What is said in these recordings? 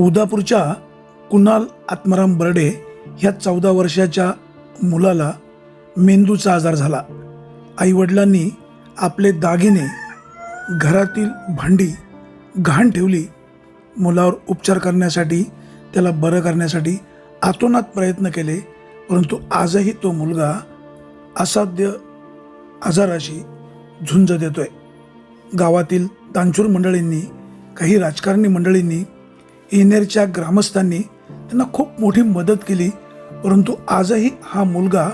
उदापूरच्या कुणाल आत्माराम बर्डे ह्या चौदा वर्षाच्या मुलाला मेंदूचा आजार झाला. आईवडिलांनी आपले दागिने घरातील भांडी घाण ठेवली. मुलावर उपचार करण्यासाठी त्याला बरं करण्यासाठी आतोनात प्रयत्न केले परंतु आजही तो मुलगा असाध्य आजाराशी झुंज देतोय. गावातील दानशूर मंडळींनी काही राजकारणी मंडळींनी येनेरच्या ग्रामस्थांनी त्यांना खूप मोठी मदत केली परंतु आजही हा मुलगा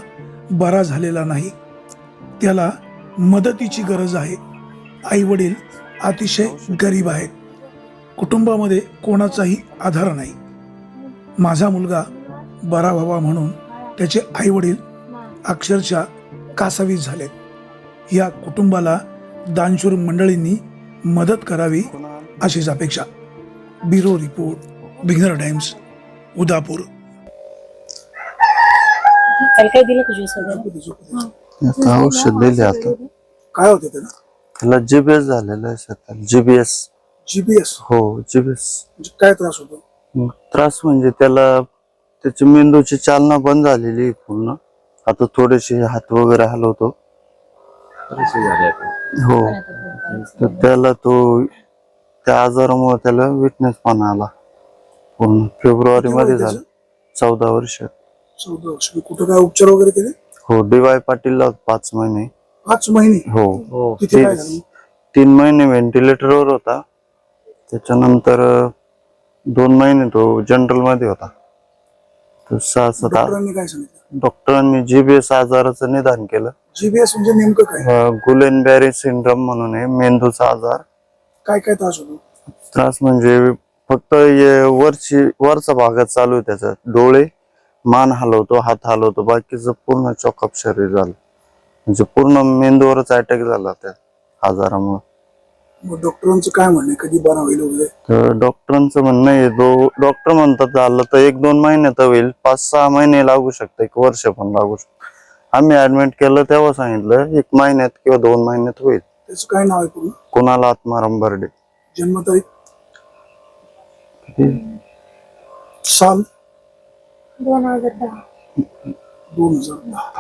बरा झालेला नाही. त्याला मदतीची गरज आहे. आईवडील अतिशय गरीब आहेत. कुटुंबामध्ये कोणाचाही आधार नाही. माझा मुलगा बरा व्हावा म्हणून त्याचे आईवडील अक्षरशः कासावीस झालेत. या कुटुंबाला दानशूर मंडळींनी मदत करावी अशीच अपेक्षा. ब्युरो रिपोर्ट बिगनर टाइम्स उदापूर। काय दिलं आता औषध दिले आता? काय होते त्याला? त्याला जीबीएस झालेलं आहे सध्या. जीबीएस जीपीएस हो जीबीएस म्हणजे काय त्रास होतो? त्रास म्हणजे त्याला त्याची मेंदूची चालना बंद झालेली आहे पूर्ण. आता थोडेसे हात वगैरे हलवतो. हो. तर त्याला तो त्या आजारामुळे त्याला विटनेस पण आला. पूर्ण फेब्रुवारी मध्ये झालं. चौदा वर्ष. चौदा वर्ष. कुठं काय उपचार वगैरे केले? हो डीवाय पाटीलला पाच महिने. पाच महिने? हो. तिथे काय झालं तीन महिने व्हेंटिलेटरवर होता. त्याच्यानंतर अं, दोन महिने तो जनरलमध्ये होता. सहा सात आ- डॉक्टरांनी काय सांगितलं? डॉक्टरांनी जीबीएस आजाराचं निदान केलं. जीबीएस म्हणजे नेमकं काय? गुलेन बॅरी सिंड्रम म्हणून आहे मेंदूचा आजार. काय काय त्रास होतो? त्रास म्हणजे फक्त हे वरची वरचा भागात चालू आहे त्याचा. डोळे मान हलवतो हात हलवतो बाकीचं पूर्ण चॉकअप शरीर झालं. म्हणजे पूर्ण मेंदूवरच अटॅक झाला त्या आजारामुळे. मग डॉक्टरांचं काय म्हणणं आहे? कधी बरा होईल वगैरे? तर डॉक्टरांचं म्हणणं आहे दो डॉक्टर म्हणतात झालं तर एक दोन महिन्यात होईल. पाच सहा महिने लागू शकतं एक वर्ष पण लागू शकतं. आम्ही ऍडमिट केलं तेव्हा सांगितलं एक महिन्यात किंवा दोन महिन्यात होईल. त्याचं काय नाव आहे पूर्ण? कोणाला आत्माराम बर्डे जन्मतारीख? साल? दोन हजार दहा. दोन हजार दहा.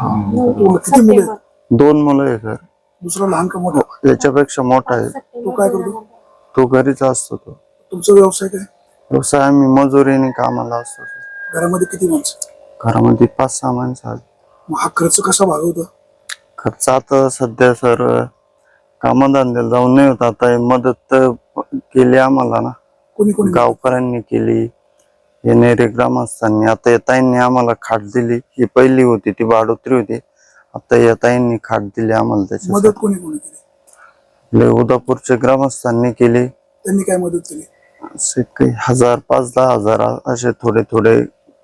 तुम्हाला किती मुलं आहेत? दोन मुलं आहे सर. दुसरा लहान का मोठा? याच्यापेक्षा मोठा आहे. तो काय करतो? तो घरीच असतो तो. तुमचा व्यवसाय काय? व्यवसाय आम्ही मजुरीने कामाला असतो सर. घरामध्ये किती माणसं घरामध्ये पाच सहा माणसं आहेत. मग हा खर्च कसा भागवतो? खर्च आता सध्या सर कामधंद्याला जाऊन नाही होत. आता हे मदत केली आम्हाला ना. कोणी कोणी? गावकऱ्यांनी केली. येणेरे ग्रामस्थांनी. आता या ताईंनी आम्हाला खाट दिली. ही पहिली होती ती बाडोत्री होती. आता या ताईंनी खाट दिली आम्हाला त्याची मदत कोणी कोणी केली? उदापूरच्या ग्रामस्थांनी केली. त्यांनी काय मदत केली? असे काही हजार पाच दहा हजार असे थोडे थोडे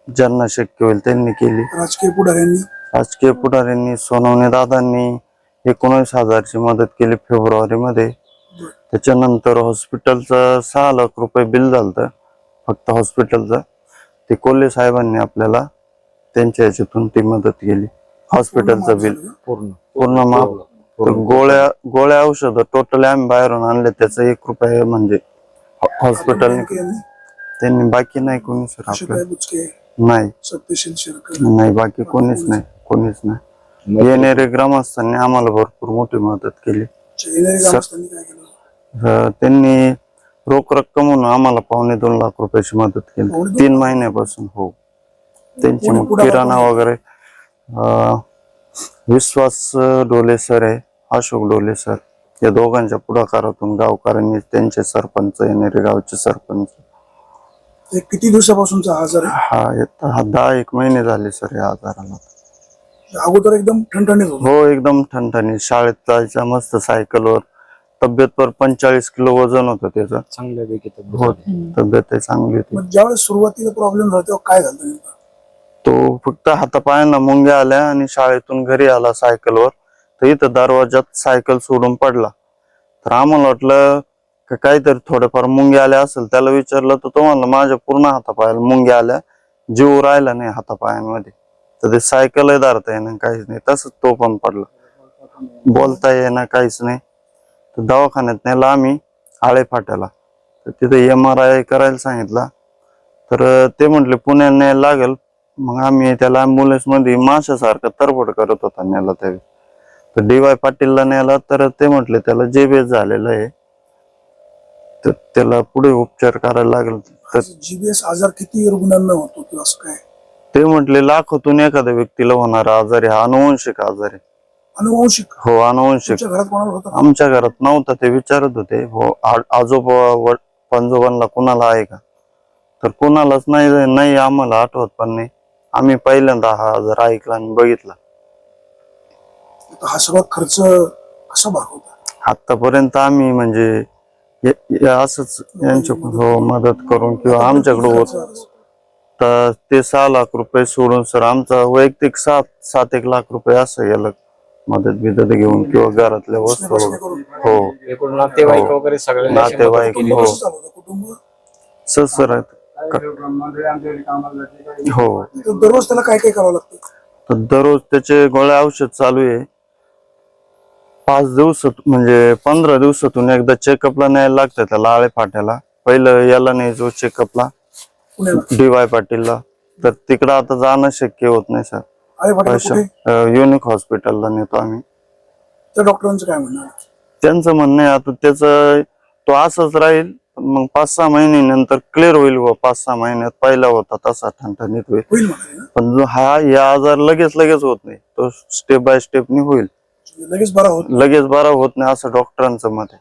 ज्यांना शक्य होईल त्यांनी केली. राजकीय पुढाऱ्यांनी? राजकीय पुढाऱ्यांनी सोनवणे दादांनी एकोणीस हजारची मदत केली फेब्रुवारी मध्ये त्याच्यानंतर हॉस्पिटलचं सहा लाख रुपये बिल झालं फक्त हॉस्पिटलचं. ते कोल्हे साहेबांनी आपल्याला त्यांच्या याच्यातून ती मदत केली. हॉस्पिटलचं बिल. पूर्ण. पूर्ण माफ गोळ्या गोळ्या औषध टोटल आम्ही बाहेरून आणले त्याचं एक रुपये म्हणजे हॉस्पिटलने यांनी त्यांनी बाकी नाही कोणी सर अशोक आपलं बुचके नाही. नाही बाकी कोणीच नाही कोणीच नाही. येणारे ग्रामस्थांनी आम्हाला भरपूर मोठी मदत केली. अं, त्यांनी रोख रक्कम म्हणून आम्हाला पावणे दोन लाख रुपयाची मदत केली. तीन महिन्यापासून हो. त्यांची मग किराणा? वगैरे. अं, विश्वास डोले सर आहे अशोक डोले सर. या दोघांच्या पुढाकारातून गावकऱ्यांनी त्यांचे सरपंच येणारे गावचे सरपंच. हे किती दिवसापासूनचा आजार आहे? हा येत- हा दहा एक महिने झाले सर या आजाराला. अगोदर एकदम ठणठणीत होतो. हो एकदम ठणठणी शाळेत जायच्या मस्त सायकलवर. तब्येतवर पंचेचाळीस किलो वजन होतं त्याचं. चांगल्यापैकी हो तब्येत चांगली होती. मग ज्यावेळेस सुरुवातीला प्रॉब्लेम झाला तेव्हा काय झालं नेमकं? तो फक्त हातापायांना मुंग्या आल्या आणि शाळेतून घरी आला सायकलवर. तर इथं दरवाजात सायकल सोडून पडला. तर आम्हाला वाटलं का काहीतरी थोडेफार मुंग्या आल्या असेल त्याला विचारलं तर तो म्हणला माझ्या पूर्ण हातापायाला मुंग्या आल्या. जीव राहिला नाही हातापायांमध्ये. तर ते सायकल धरता येईना काहीच नाही. तसंच तो पण पडला. बोलता येणं काहीच नाही. तर दवाखान्यात नेला आम्ही आळे फाट्याला. तर तिथे एम आर आय करायला सांगितला. तर ते म्हटले पुण्याला न्यायला लागेल. मग आम्ही त्याला अँब्युलन्समध्ये माशासारखं तरफड करत होता न्यायला त्यावेळी. तर डी वाय पाटीलला न्यायला तर ते म्हटले त्याला जेबीएस झालेलं आहे. तर त्याला पुढे उपचार करायला लागेल. तर जीबीएस आजार किती रुग्णांना होतो किंवा असं काय? ते म्हटले लाखोतून एखाद्या व्यक्तीला होणारा आजार आहे हा अनुवंशिक आजार. आहे अनुवंशिक. हो अनुवंशिक. तुमच्या घरात कोणाला होता? का? आमच्या घरात नव्हतं ते विचारत होते हो आ- आजोबा व- पंजोबांना कुणाला आहे का? तर कुणालाच नाही नाही आम्हाला आठवत पण नाही. आम्ही पहिल्यांदा हा आजार ऐकला आणि बघितला. तर हा सगळा खर्च कसा भागवता? आतापर्यंत आम्ही म्हणजे असंच यांच्याकडून हो मदत करून किंवा आमच्याकडे होत तर ते सहा लाख रुपये सोडून सर आमचा वैयक्तिक सात सात एक लाख रुपये असं गेलं मदत बिदत घेऊन किंवा घरातल्या वस्तू हो. एकूण नातेवाईक हो. वगैरे सगळे नातेवाईक कुटुंब हो. कुटुंब? सर सर हो. दररोज त्याला काय काय करावं लागतं? तर दररोज त्याचे गोळ्या औषध चालू आहे. पाच दिवसात म्हणजे पंधरा दिवसातून एकदा चेकअपला न्यायला लागतं त्याला आळे फाट्याला. पहिलं याला न्यायचो चेकअपला पुण्याला डी वाय पाटीलला. तर तिकडं आता जाणं शक्य होत नाही सर. युनिक हॉस्पिटलला नेतो आम्ही. त्या डॉक्टरांचं काय म्हणणं? त्यांचं म्हणणं आहे आता त्याचं तो असंच राहील मग पाच सहा महिन्यानंतर क्लिअर होईल व पाच सहा महिन्यात. पहिला होता तसा ठणठणीत होईल. पण जो हा या आजार लगेच लगेच होत नाही. तो स्टेप बाय स्टेपनी होईल. लगेच बरा होत लगेच बरा होत नाही असं डॉक्टरांचं मत आहे.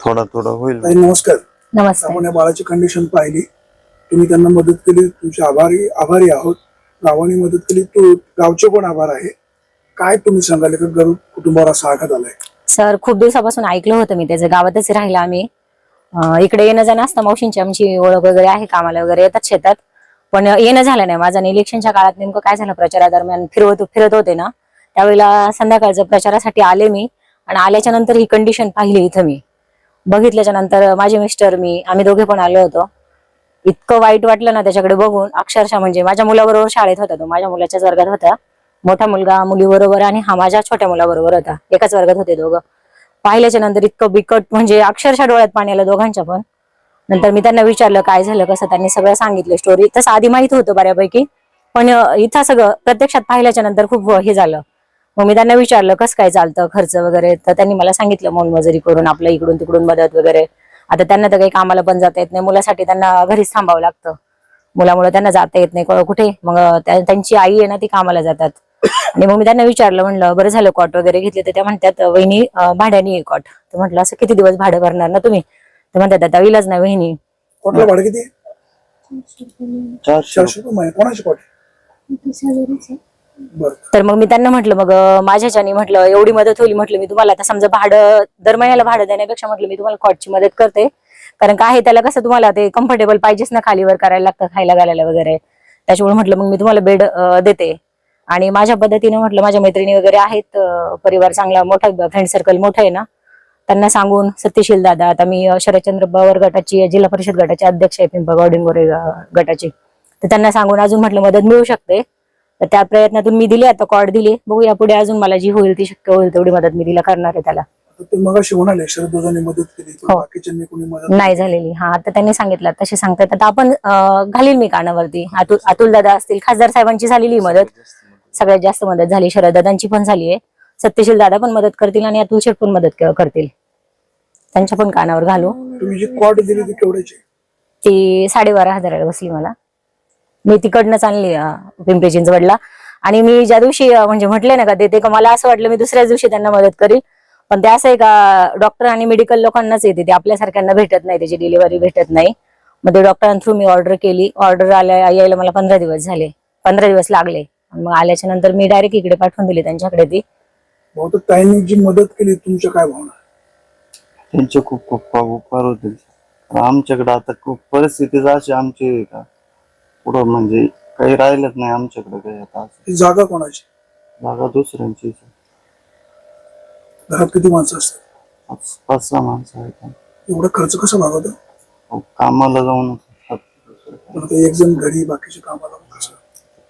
थोडा थोडा होईल नमस्कार. नमस्कार आपण या बाळाची कंडिशन पाहिली. तुम्ही त्यांना मदत केली. तुमचे आभारी आभारी आहोत. गावाने मदत केली. तो गावचे पण आभार आहे. काय तुम्ही सांगाल? का गरीब कुटुंबावर असा आघात आलाय. सर खूप दिवसापासून ऐकलं होतं मी त्याचं गावातच राहिला आम्ही. अं, इकडे येणं जाणं असतं. मावशींची आमची ओळख वगैरे आहे. कामाला वगैरे येतात शेतात. पण येणं झालं नाही. माझं इलेक्शनच्या काळात नेमकं काय झालं? प्रचारादरम्यान फिरवत फिरत होते ना. त्यावेळेला संध्याकाळचं प्रचारासाठी आले मी. आणि आल्याच्यानंतर ही कंडिशन पाहिली इथं मी. बघितल्याच्या नंतर माझे मिस्टर मी आम्ही दोघे पण आलो होतो. इतकं वाईट वाटलं ना त्याच्याकडे बघून. अक्षरशः म्हणजे माझ्या मुलाबरोबर शाळेत होता तो. माझ्या मुलाच्याच वर्गात होता. मोठा मुलगा मुलीबरोबर आणि हा माझ्या छोट्या मुलाबरोबर होता. एकाच वर्गात होते दोघं. पाहिल्याच्या नंतर इतकं बिकट म्हणजे अक्षरशः डोळ्यात पाणी आलं दोघांच्या पण. नंतर मी त्यांना विचारलं काय झालं? कसं? त्यांनी सगळं सांगितलं स्टोरी तसं आधी माहीत होतं बऱ्यापैकी. पण इथं सगळं प्रत्यक्षात पाहिल्याच्या नंतर खूप हे झालं. मग मी त्यांना विचारलं कसं काय चालतं खर्च वगैरे? तर त्यांनी मला सांगितलं मोलमजुरी करून आपलं इकडून तिकडून मदत वगैरे. आता त्यांना तर काही कामाला पण जाता येत नाही. मुलासाठी त्यांना घरीच थांबावं लागतं. मुलामुळे त्यांना जाता येत नाही. को- कुठे? मग त्या- त्यांची आई आहे ना ती कामाला जातात. आणि मग मी त्यांना विचारलं म्हणलं बरं झालं कॉट वगैरे घेतले तर? त्या म्हणतात वहिनी भाड्याने आहे कॉट. तर म्हटलं असं किती दिवस भाडं भरणार ना तुम्ही? तर म्हणतात आता विलाच नाही वहिनी. कोणाला भाडं किती चारशे रुपये कोणाची कॉट तर मग मी त्यांना म्हटलं मग माझ्याच्यानी म्हटलं एवढी मदत होईल म्हटलं मी तुम्हाला. आता समजा भाडं दर महिन्याला भाडं देण्यापेक्षा म्हटलं मी तुम्हाला कॉटची मदत करते. कारण काय आहे त्याला कसं तुम्हाला ते कम्फर्टेबल पाहिजेच ना खालीवर करायला लागतं खायला घालायला वगैरे. त्याच्यामुळे म्हटलं मग मी तुम्हाला बेड देते. आणि माझ्या पद्धतीने म्हटलं माझ्या मैत्रिणी वगैरे आहेत परिवार चांगला मोठा फ्रेंड सर्कल मोठा आहे ना. त्यांना सांगून सत्यशील दादा आता मी शरदचंद्र पवार गटाची जिल्हा परिषद गटाचे अध्यक्ष आहे पिंपळगाव डिंगोरे गटाची. तर त्यांना सांगून अजून म्हटलं मदत मिळू शकते. तर त्या प्रयत्नातून मी दिली आता कॉर्ड दिली. बघूया पुढे अजून मला जी होईल ती शक्य होईल तेवढी मदत मी तिला करणार आहे त्याला. आता ते मगाशी म्हणाले शरद दादांनी मदत केली पण हो. बाकीच्यांनी कोणी मदत नाही झालेली. हा आता त्यांनी सांगितलं तसे सांगतात. आता आपण अं, घालील मी कानावरती. अतुल अतुल दादा असतील खासदार साहेबांची झालेली मदत. सगळ्यात जास्त मदत झाली. शरद दादांची पण झाली आहे. सत्यशील दादा पण मदत करतील आणि अतुल शेठ पण मदत क- करतील. त्यांच्या पण कानावर घालू. तुम्ही जी दिली ती केवढ्याची? ती साडेबारा हजाराला बसली मला. मी तिकडनंच आणली पिंपरी चिंचवडला आणि मी ज्या दिवशी म्हणजे म्हटले ना का ते का मला असं वाटलं मी दुसऱ्याच दिवशी त्यांना मदत करील. पण ते असं आहे का डॉक्टर आणि मेडिकल लोकांनाच येते ते आपल्यासारख्यांना भेटत नाही त्याची डिलिव्हरी भेटत नाही. मग ते डॉक्टरांथ्रू मी ऑर्डर केली. ऑर्डर आल्या यायला मला पंधरा दिवस झाले. पंधरा दिवस लागले. मग आल्याच्यानंतर मी डायरेक्ट इकडे पाठवून दिली त्यांच्याकडे ती. बहुतेक ताईंनी जी मदत केली तुमच्या काय भावना? त्यांचे खूप खूप उपकार होतील आमच्याकडे आता खूप परिस्थितीच अशी आमची का? पुढं म्हणजे काही राहिलंच नाही आमच्याकडे काही आता असं. ही जागा कोणाची? जागा दुसऱ्यांची. घरात किती माणसं असतात? पाच पाच सहा माणसं आहेत. एवढा खर्च कसा भागवतो? कामाला जाऊन पण आता एक जण घरी बाकीचे कामाला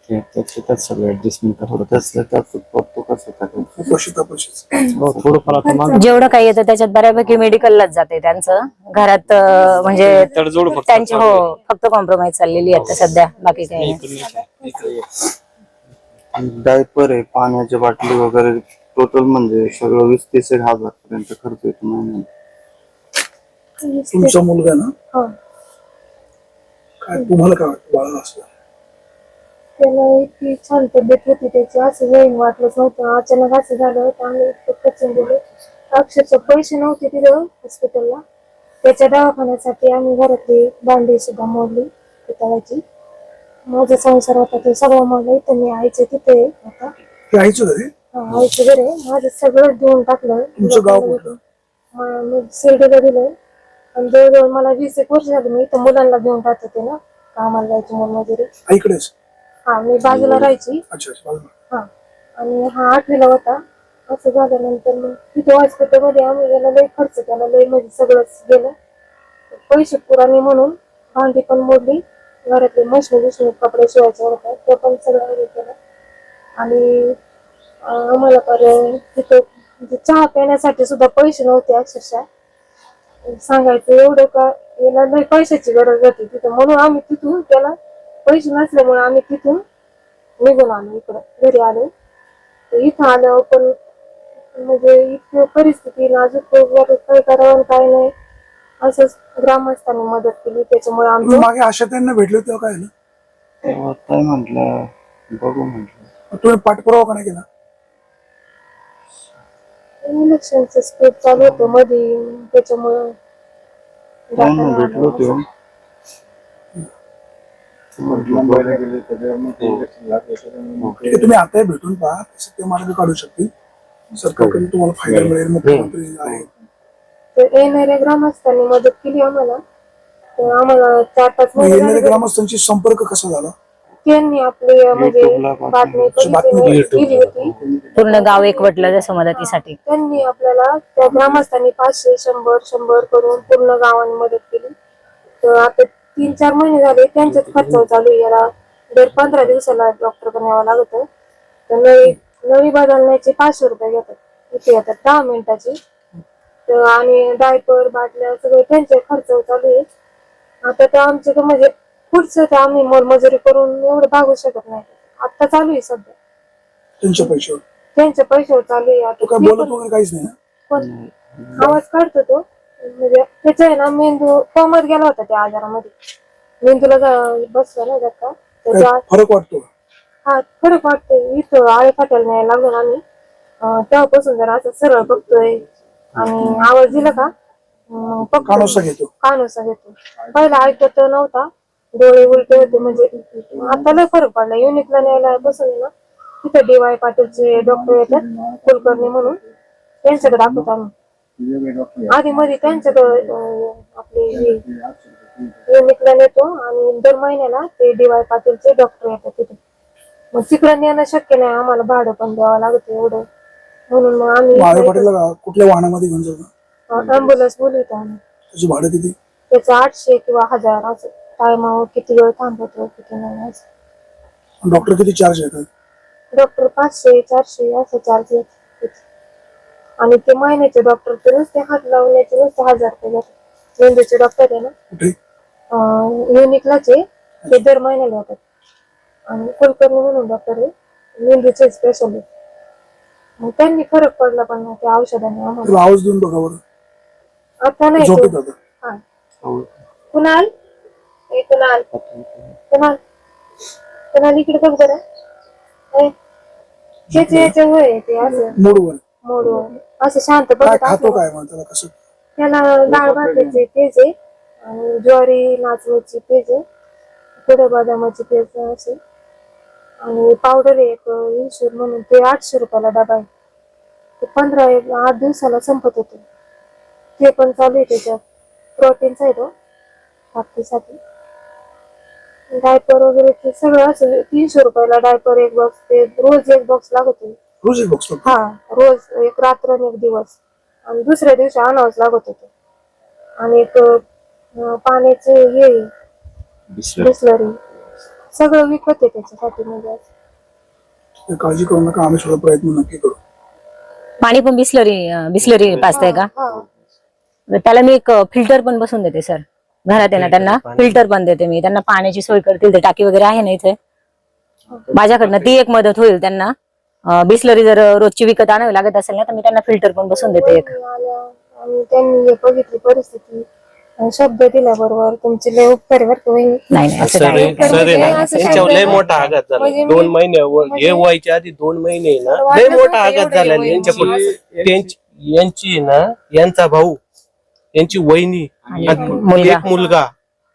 ते त्याचे त्यात सगळं ऍडजस्टमेंट होतं त्यातल्या त्यात बघतो कसं टाकायचं उपाशी तापाशीच हो, थोडंफार आता मागे जेवढं काही येतं त्याच्यात बऱ्यापैकी मेडिकललाच जाते त्यांचं घरात अं, म्हणजे तडजोड फक्त त्यांची हो फक्त कॉम्प्रोमाइज चाललेली आहे आता सध्या बाकी काही नाही इकडून येतं, इकडे येतं. डायपर आहे पाण्याची बाटली वगैरे टोटल म्हणजे सगळं वीस तीस एक हजार पर्यंत खर्च येतो महिन्याला तुमचा मुलगा ना हा काय तुम्हाला काय वाटतं बाळा असं त्याला इतकी छान तब्येत होती त्याची. असं होईन वाटलंच नव्हतं. अचानक असं झालं तर आम्ही इतकं खचून गेलो. अक्षरशः पैसे नव्हते तिथं हॉस्पिटलला त्याच्या दवाखान्यासाठी आम्ही घरातली भांडी सुद्धा मोडली पितळाची माझा संसार होता ते सगळं मोडलं. इथं मी आईचे तिथे आहे आता हे आईचं घरी हा, आईचं घर आहे. माझं सगळं देऊन टाकलं. तुमचं गाव कुठलं? म- मी शिर्डीला दिलंय. आणि जवळजवळ मला वीस एक वर्ष झाली मी इथं मुलांना घेऊन राहत होते ना. कामाला जायची मुलं वगैरे. आईकडेच? हा मी बाजूला राहायची. अच्छा अच्छा बाजूला. हा आणि हा आठवीला होता. असं झाल्यानंतर मग तिथे हॉस्पिटलमध्ये आम्ही गेला लय खर्च केला लय म्हणजे सगळंच गेलं. पैसे पुराणे म्हणून भांडी पण मोडली. घरातले मशनी बिशनी कपडे शिवायचे होते ते पण सगळं हे केलं. आणि अं, आम्हाला पर तिथं म्हणजे चहा पिण्यासाठी सुद्धा पैसे नव्हते अक्षरशः. सांगायचं एवढं का याला लय पैशाची गरज होती तिथं. म्हणून आम्ही तिथून त्याला पैसे नसल्यामुळे आम्ही तिथून निघून आलो इकडं. घरी आलो. इथं आल्यावर पण म्हणजे इतकी परिस्थिती नाजूक काय करावं काय नाही. असंच ग्रामस्थांनी मदत केली. त्याच्यामुळे आमचं मागे आशा त्यांना भेटले तेव्हा काय झालं तेव्हा काय म्हटलं? बघू म्हटलं. तुम्ही पाठपुरावा का नाही केला? इलेक्शनचं स्पीड चालू होतं मध्ये त्याच्यामुळं भेटलो ते मुंबईला गेले लागले ठीक आहे तुम्ही आताही भेटून पहा तसे ते मार्ग काढू शकतील. सरकारकडून तुम्हाला फायदा मिळेल मुख्यमंत्री आहेत. तर येणाऱ्या ग्रामस्थांनी मदत केली आम्हाला. तर आम्हाला चार पाच मग महिने येणाऱ्या झाले. ग्रामस्थांशी संपर्क कसा झाला? त्यांनी आपली म्हणजे YouTube ला पाठवून. बातमी बातमी बघितली दिली होती. पूर्ण गाव एकवटलं जसं मदतीसाठी त्यांनी आपल्याला त्या ग्रामस्थांनी पाचशे शंभर शंभर करून पूर्ण गावाने मदत केली. तर आता तीन चार महिने झाले त्यांच्याच खर्च चालू आहे. याला दर पंधरा दिवसाला डॉक्टर न्यावं लागत तर नळी नळी बदलण्याचे पाचशे रुपये घेतात. इथे येतात दहा मिनिटाचे. तर आणि डायपर बाटल्या सगळे त्यांचे खर्च चालू आहे. आता तर आमचे तर म्हणजे पुढचं तर आम्ही मोलमजुरी करून एवढं भागू शकत नाही. आता चालू आहे सध्या. त्यांच्या पैशावर? त्यांच्या पैशावर चालू आहे. तो आता काय मी बोलत पण- वगैरे काहीच नाही ना? पण आवाज काढतो तो. म्हणजे त्याचा आहे ना मेंदू कोमत गेला होता त्या आजारामध्ये. मेंदूला बसला ना काय फरक वाटतो? हा फरक वाटतोय. इथं आळे फाटायला नाही लागलो ना आम्ही. अं, तेव्हापासून जरा असं सरळ बघतोय. आणि आवाज दिला का? बघतोय. कानोसा घेतो. कानोसा घेतो. पहिला ऐकत नव्हता. डोळे उलटे होते म्हणजे आता लय फरक पडला. युनिकला न्यायला बसून आहे ना तिथं डीवाय पाटीलचे डॉक्टर येतात कुलकर्णी म्हणून. त्यांच्याकडे दाखवतो आम्ही. आधी मध्ये त्यांच्याकडे आपले नेतो आणि दर महिन्याला ते डीवाय पाटीलचे डॉक्टर येतात तिथे. मग तिकडे नेणं शक्य नाही आम्हाला भाडं पण द्यावं लागतं एवढं. म्हणून मग आम्ही पाटीलला कुठल्या वाहनामध्ये घेऊन जातो अँब्युलन्स बोलवतो आम्ही. त्याचं भाडं किती? त्याचं आठशे किंवा हजार असं. टायमावर किती वेळ थांबवतो किती नाही असं. डॉक्टर किती चार्ज घेतात डॉक्टर पाचशे चारशे असं चार्ज येतात. आणि ते महिन्याचे डॉक्टर ते नुसते हात लावण्याचे नुसते हजार रुपये घेतात मेंदूचे डॉक्टर आहे ना? कुठे? युनिकलाचे ते दर महिन्याला येतात आणि कुलकर्णी म्हणून डॉक्टर आहे. मेंदूचे स्पेशलिस्ट मग त्यांनी फरक पडला पण मग त्या औषधाने आम्हाला. तुला आवाज देऊन बघा बरं. आता नाही झोपेत तो. आता. हा. कुणाल? ए कुणाल? कुणाल? कुणाल इकडे बघ बरं ए, होय ते असं. मूडवर. मोडून असं शांत काय बघत खातो असलं. काय मग त्याला कसं? त्याला डाळ भाताचे पेज आहे आणि ज्वारी नाचण्याची पेज आहे पुढे बदामाची पेज असे. आणि पावडर आहे एक इन्शूर म्हणून ते आठशे रुपयाला डबा आहे. ते पंधरा एक आठ दिवसाला संपत होते. ते पण चालू आहे त्याच्यात. प्रोटीनचा आहे तो छातीसाठी डायपर वगैरे ते सगळं असं तीनशे रुपयाला डायपर एक बॉक्स ते रोज एक बॉक्स लागतो रोज एक बघतो हा रोज एक रात्र आणि एक दिवस. आणि दुसऱ्या दिवशी आणावंच लागत होतं. आणि एक अं, पाण्याचे हे बिस्लरी. सगळं विकत आहे त्याच्यासाठी म्हणजे असं. काळजी करू नका आम्ही सुद्धा प्रयत्न नक्की करू. पाणी पण बिस्लरी बिस्लरी पाजताय का? हा त्याला मी एक फिल्टर पण बसून देते सर घरात आहे ना त्यांना फिल्टर पण देते मी. त्यांना पाण्याची सोय करतील ते टाकी वगैरे आहे ना इथे? माझ्याकडनं ती एक मदत होईल त्यांना. बिस्लरी जर रोजची विकत आणावी लागत असेल ना तर मी त्यांना फिल्टर पण बसून देते एक. आल्या आणि त्यांनी हे बघितली परिस्थिती. आणि शब्द दिल्याबरोबर तुमचे लय उपकार बरं का वहिनी? नाही नाही असं सर काही उपकार सर आहे ना असं त्यांच्यावर लय मोठा आघात झाला. म्हणजे दोन महिने व- हे म्हणजे- व्हायच्या आधी दोन महिने ना लय मोठा आघात झाला. होईल. यांच्या पुढे- त्यांची यांची ना यांचा भाऊ यांची वहिनी आणि आणि मुलगा. एक मुलगा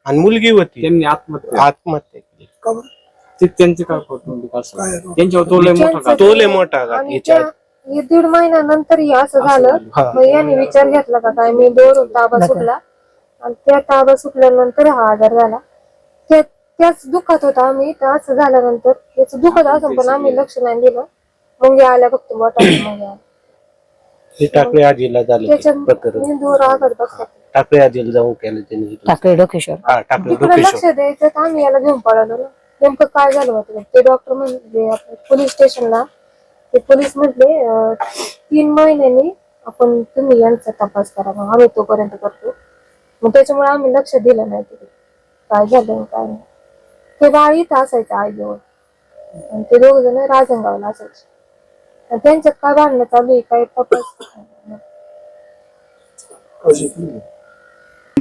आणि मुलगी होती. त्यांनी आत्महत्या आत्महत्या केली? ते त्यांचे काय कौटुंबिक काय असं? आहे तो? त्यांच्यावर तो लय मोठा. तो लय मोठा याच्या हे दीड महिन्यानंतर हे असं झालं. हा. मग याने विचार घेतला का काय? मी दोरून ताबा सुटला. आणि त्या ताबा सुटल्यानंतर हा आजार झाला. त्या- त्याच दुःखात होता आम्ही. तर असं झाल्यानंतर त्याच दुखत असं पण आम्ही लक्ष नाही दिलं. मुंगे आल्या फक्त मोठा मुंगे हे टाकळे आजीला झालं ते त्याच्या प्रकरण. मेंदूवर आघात बसला टाकळे आजीला जाऊन केलं त्यांनी टाकळे डोकेश्वर. हा टाकळे तिकडे लक्ष डोकेश्वर. द्यायचं तर आम्ही याला घेऊन पळालो ना. नेमकं काय झालं होतं? ते डॉक्टर म्हणजे पोलीस स्टेशनला ते पोलीस म्हटले तीन महिन्यांनी आपण तुम्ही यांचा तपास करा मग आम्ही तोपर्यंत करतो. मग त्याच्यामुळे आम्ही लक्ष दिलं नाही तिथे. काय झालं काय नाही. ते बाळ इथं असायचं आईजवळ आणि ते दोघ जण राजंगावला असायचे. त्यांचं त्यांच्यात काय भांडणं चालू आहे काय तपास?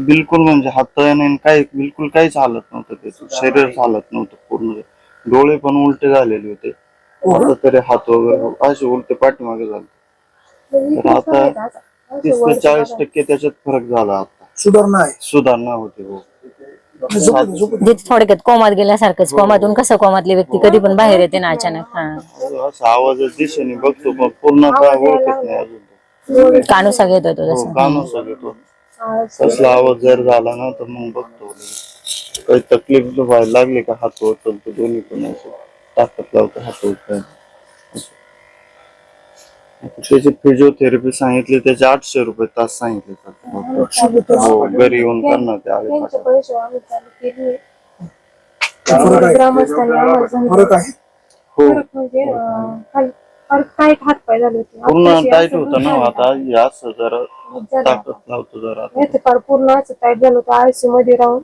बिलकुल म्हणजे हात नाही काही बिलकुल काहीच हालत नव्हतं त्याचं शरीर हालत नव्हतं पूर्ण. डोळे पण उलटे झालेले होते. आता तरी हात वगैरे असे उलटे पाठीमागे झाले. तर आता तीस ते चाळीस. टक्के त्याच्यात फरक झाला आता. सुधारणा आहे. सुधारणा होते हो. जे थोडक्यात कोमात गेल्यासारखंच कोमातून कसं कोमातली व्यक्ती कधी पण बाहेर येते ना अचानक हा. असा आवाज दिशेने बघतो पण पूर्ण काय ओळखत नाही अजून. कानुसा घेत होतो हो कानाचा घेतो तसला आवाज़ जर झाला ना तर मग बघतो. काही तकलीफ़ व्हायला लागली का हात उचलतो दोन्ही पण असं ताकद लावतो हात त्याची फिजिओथेरपी सांगितली त्याचे आठशे रुपये तास सांगितले. हो घरी येऊन करणार ते आले ग्रामस्थांनी फरक आहे? हो फार टाईट हात पाय झाले होते. पूर्ण टाईट असं होतं ना झालं. आता हे असं जरा. झालं. ताकद लावतो जरा नाही ते फार पूर्ण असं टाईट झालं होतं. आयसीयू मध्ये राहून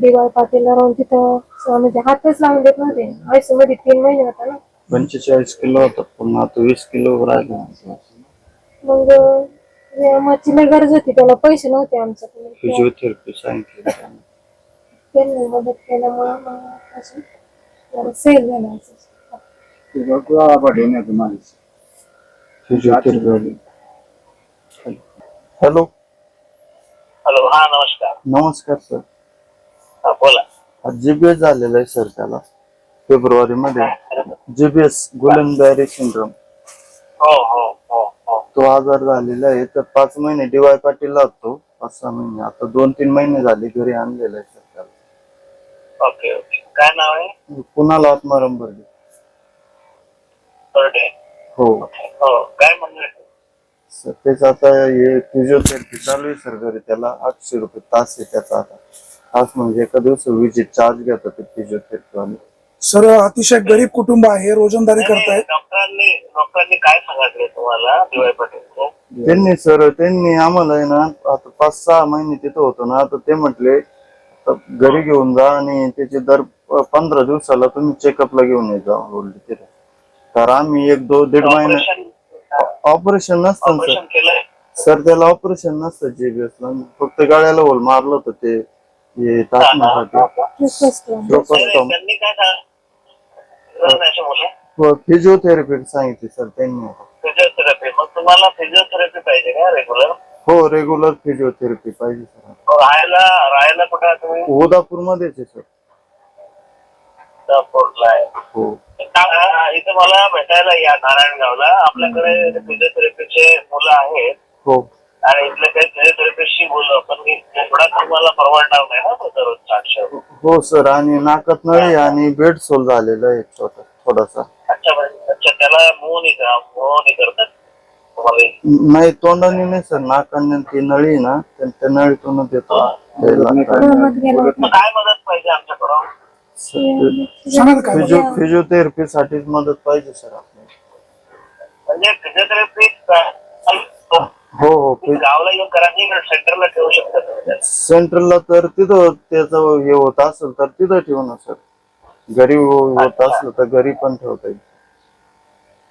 दिवाळ पाटीलला राहून तिथं म्हणजे हातच लावून देत नव्हते आयसीयू मध्ये तीन महिने होता ना. पंचेचाळीस किलो होता पुन्हा आता वीस किलो राहिले. मग मच्छी लई गरज होती त्याला पैसे नव्हते आमच्याकडे. फिजिओथेरपी सांगितली त्यांनी. त्यांनी मदत केल्यामुळे मग असं जरा सेल झालं असं. हॅलो. हॅलो हा नमस्कार. नमस्कार सर. हा, बोला. जीबीएस झालेला आहे सर त्याला. फेब्रुवारी मध्ये जीबीएस गुलनबॅरी सिंड्रोम हो हो हो हो. तो आजार झालेला आहे. तर पाच महिने डीवाय पाटील होतो. पाच सहा महिने. आता दोन तीन महिने झाले घरी आणलेला आहे सर त्याला. Okay okay. काय नाव आहे? पुन्हा बर्डे हो. हो काय म्हणलं सर तेच आता हे फिजिओथेरपी चालू आहे सर घरी त्याला आठशे रुपये तास आहे त्याचा आता. तास म्हणजे एका दिवस विजिट चार्ज घेतात ते फिजिओथेरपी सर अतिशय गरीब कुटुंब आहे रोजंदारी करतायत. डॉक्टरांनी डॉक्टरांनी काय सांगितले तुम्हाला दिवाळी पाटील त्यांनी सर त्यांनी आम्हाला आहे ना आता पाच सहा महिने तिथं होतो ना आता ते म्हटले आता घरी घेऊन जा आणि त्याचे दर पंधरा दिवसाला तुम्ही चेकअपला घेऊन येत जा बोलले तिथे. तर आम्ही एक दोन दीड महिने ऑपरेशन ऑपरेशन नसतं ऑपरेशन केलंय? सर सर त्याला ऑपरेशन नसतं जेबीएस ला फक्त गाड्याला होल मारलं होतं ते हे टाकण्यासाठी. त्यांनी काय सांगितलं फिजिओथेरपी सांगितली सर त्यांनी. फिजिओथेरपी मग तुम्हाला फिजिओथेरपी पाहिजे का रेग्युलर हो रेग्युलर फिजिओथेरपी पाहिजे सर राहायला राहायला कुठं आहे तुम्ही? उदापूर मध्येच आहे सर कोर्टला आहे. हो. इथं मला भेटायला या नारायणगावला. आपल्याकडे फिजिओथेरपीचे मुलं आहेत. हो. आणि इथले काही फिजिओथेरपिस्टशी बोलू आपण की थोडा तुम्हाला परवडणार नाही ना तो दररोज आठशे. हो सर. आणि नाकात नळी आणि बेड सोल झालेला आहे छोटा थोडासा. अच्छा म्हणजे अच्छा त्याला मोह नाही का? मोह नाही करतात तुम्हाला नाही तोंडाने नाही सर. नाकाने ती नळी आहे ना त्या त्या नळीतूनच येतो. गेलं. मग काय मदत पाहिजे आमच्याकडून? सांगा ना काय फिजिओ फिजिओथेरपीसाठीच मदत पाहिजे सर आपल्याला. म्हणजे फिजिओथेरपी हो हो फि- गावाला येऊन करा की सेंटरला ठेवू शकता. तुम्ही सेंट्रलला तर तिथं त्याचं हे होत असेल तर तिथं ठेवू ना सर. घरी हो- होत असलं तर घरी पण ठेवता येईल.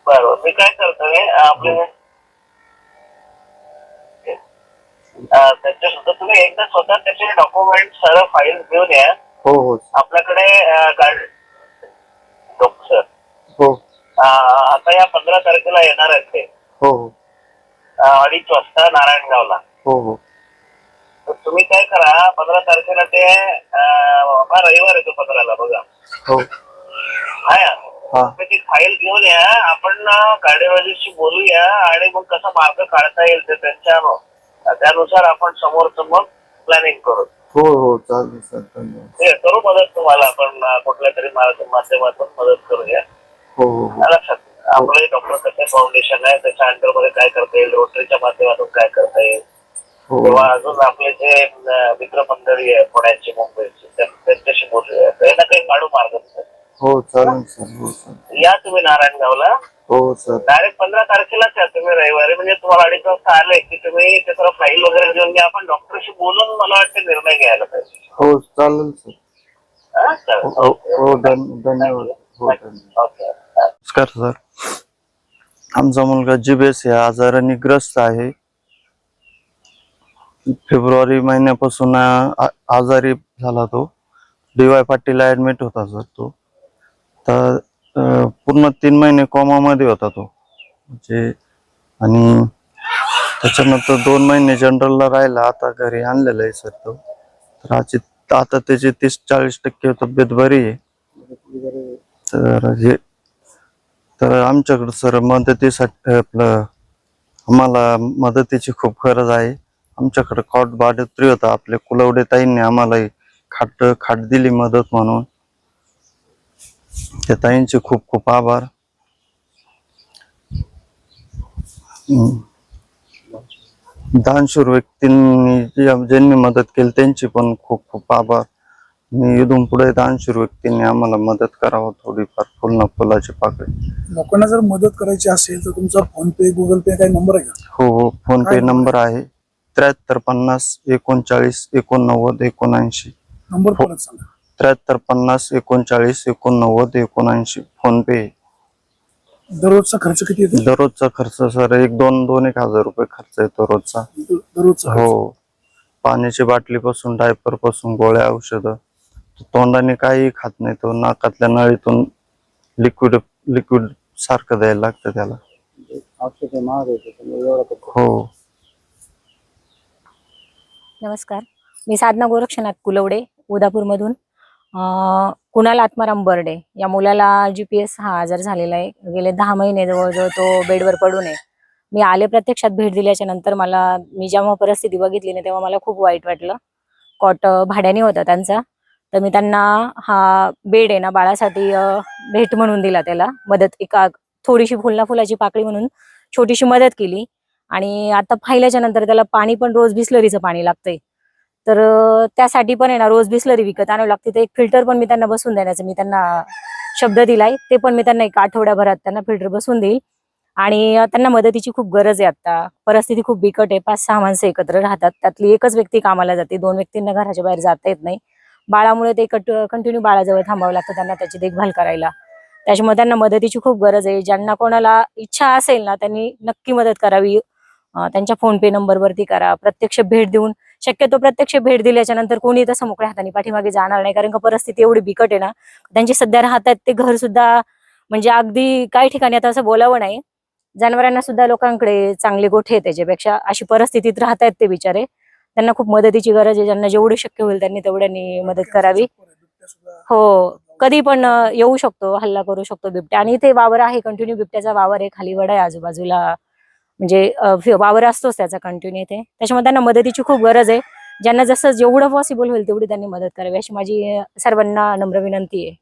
बरोबर. मी काय करतोय आपले अं, त्यांच्या सुद्धा तुम्ही एकदा स्वतः त्याचे डॉक्युमेंट सर्व फाईल घेऊन या. हो हो. आपल्याकडे हो. आता या पंधरा तारखेला येणार आहेत ते. हो हो. अडीच वाजता नारायणगावला. हो हो. तर तुम्ही काय करा पंधरा तारखेला ते हा रविवार येतो पंधराला बघा. हो. हा हा. ती फाईल घेऊन या आपण गाडीवालीशी बोलूया आणि मग कसा मार्ग काढता येईल ते त्यांच्या त्यानुसार आपण समोरचं मग प्लॅनिंग करू. हो हो चालेल सर धन्यवाद. ते करू मदत तुम्हाला आपण अं, कुठल्या तरी माध्यमातून मदत करूया. हो हो हो. लक्षात आपले डॉक्टर कसे फाउंडेशन आहे त्याच्या अंडरमध्ये काय करता येईल रोटरीच्या माध्यमातून काय करता येईल. हो. किंवा अजून आपले जे अं, मित्रमंडळी आहे पुण्याची मुंबईची त्या- त्यांच्याशी बोलूया. त्यांना काही काढू मार्ग. हो चालेल सर हो सर या तुम्ही नारायणगावला? हो सर. डायरेक्ट पंधरा तारखेलाच या तुम्ही रविवारी. म्हणजे तुम्हाला अडीच वाजता आले की तुम्ही ते सर्व फाईल वगैरे घेऊन घ्या. आपण डॉक्टरशी बोलून मला वाटतं निर्णय घ्यायला पाहिजे. हो चालेल सर. हा? चालेल. हो हो धन- धन्यवाद. हो धन्यवाद. नमस्कार सर. आमचा मुलगा जीबीएस या आजाराने ग्रस्त आहे. फेब्रुवारी महिन्यापासून आ- आ- आजारी झाला तो. डी वाय पाटीलला ऍडमिट होता सर तो. तर पूर्ण तीन महिने कोमामध्ये होता तो. म्हणजे आणि त्याच्यानंतर दोन महिने जनरलला राहिला आता घरी आणलेला आहे सर तो. तर आजची आता त्याची तीस चाळीस टक्के तब्येत बरी आहे. तर हे तर आमच्याकडं सर मदतीसाठी आपलं आम्हाला मदतीची खूप गरज आहे. आमच्याकडे कॉट बाडत्री होता आपले कुलवडे ताईंनी आम्हाला खाट खाट दिली मदत म्हणून. त्या ताईंचे खूप खूप आभार. दानशूर व्यक्तींनी ज्यांनी मदत केली त्यांची पण खूप खूप आभार. आणि इथून पुढे दानशूर व्यक्तींनी आम्हाला मदत करावं थोडीफार फुल ना फुलाची पाकळी. लोकांना जर मदत करायची असेल तर तुमचा फोन पे गुगल पे काही नंबर आहे का? हो हो फोन पे नंबर आहे. त्र्याहत्तर पन्नास एकोणचाळीस एकोणनव्वद एकोणऐंशी. नंबर परत सांगा? त्र्याहत्तर पन्नास एकोणचाळीस एकोणनव्वद एकोणऐंशी. PhonePe. दररोजचा खर्च किती येतो? दररोजचा खर्च सर एक दोन दोन एक हजार रुपये खर्च येतो रोजचा. दर- दररोजचा. हो. पाण्याची बाटली पासून डायपरपासून गोळ्या औषधं. तोंडाने काही खात नाही तो नाकातल्या नळीतून लिक्विड लिक्विड सारखं द्यायला लागतं त्याला. हो. नमस्कार. मी साधना गोरक्षनाथ कुलवडे उदापूरमधून. कुणाल आत्माराम बर्डे? या मुलाला जी पी एस हा आजार झालेला आहे. गेले दहा महिने जवळजवळ तो बेडवर पडू नये मी आले प्रत्यक्षात भेट दिल्याच्या नंतर मला मी जेव्हा परिस्थिती बघितली ना तेव्हा मला खूप वाईट वाटलं. कॉट भाड्याने होता त्यांचा. तर मी त्यांना हा बेड आहे ना बाळासाठी भेट म्हणून दिला त्याला. मदत एका थोडीशी फुलना फुलाची पाकळी म्हणून छोटीशी मदत केली. आणि आता पाहिल्याच्या नंतर त्याला पाणी पण रोज बिसलरीचं पाणी लागतंय. तर त्यासाठी पण आहे ना रोज बिस्लरी विकत आणावं लागते. तर एक फिल्टर पण मी त्यांना बसून देण्याचं मी त्यांना शब्द दिलाय. ते पण मी त्यांना एक आठवड्याभरात त्यांना फिल्टर बसून देईल. आणि त्यांना मदतीची खूप गरज आहे आता. परिस्थिती खूप बिकट आहे. पाच सहा माणसं एकत्र राहतात. त्यातली एकच व्यक्ती कामाला जाते. दोन व्यक्तींना घराच्या बाहेर जाता येत नाही. बाळामुळे ते कट कंटिन्यू बाळाजवळ थांबावं लागतं त्यांना त्याची देखभाल करायला. त्याच्यामुळे त्यांना मदतीची खूप गरज आहे. ज्यांना कोणाला इच्छा असेल ना त्यांनी नक्की मदत करावी. त्यांच्या फोन पे नंबरवरती करा. प्रत्यक्ष भेट देऊन शक्यतो प्रत्यक्ष भेट दिल्याच्या नंतर कोणी तसं मोकळ्या हाताने पाठीमागे जाणार नाही कारण का परिस्थिती एवढी बिकट आहे ना त्यांचे सध्या राहतात ते घर सुद्धा म्हणजे अगदी काही ठिकाणी आता असं बोलावं नाही. जनावरांना सुद्धा लोकांकडे चांगले गोठे त्याच्यापेक्षा अशी परिस्थितीत राहतायत ते बिचारे. त्यांना खूप मदतीची गरज आहे ज्यांना जेवढी शक्य होईल त्यांनी तेवढ्यांनी मदत करावी. हो कधी पण येऊ शकतो हल्ला करू शकतो बिबट्या. आणि इथे वावर आहे कंटिन्यू बिबट्याचा वावर आहे खाली वडा आहे आजूबाजूला. म्हणजे वावर असतोच त्याचा कंटिन्यू इथे. त्याच्यामुळे त्यांना मदतीची खूप गरज आहे. ज्यांना जसं जेवढं पॉसिबल होईल तेवढी त्यांनी मदत करावी अशी माझी सर्वांना नम्र विनंती आहे.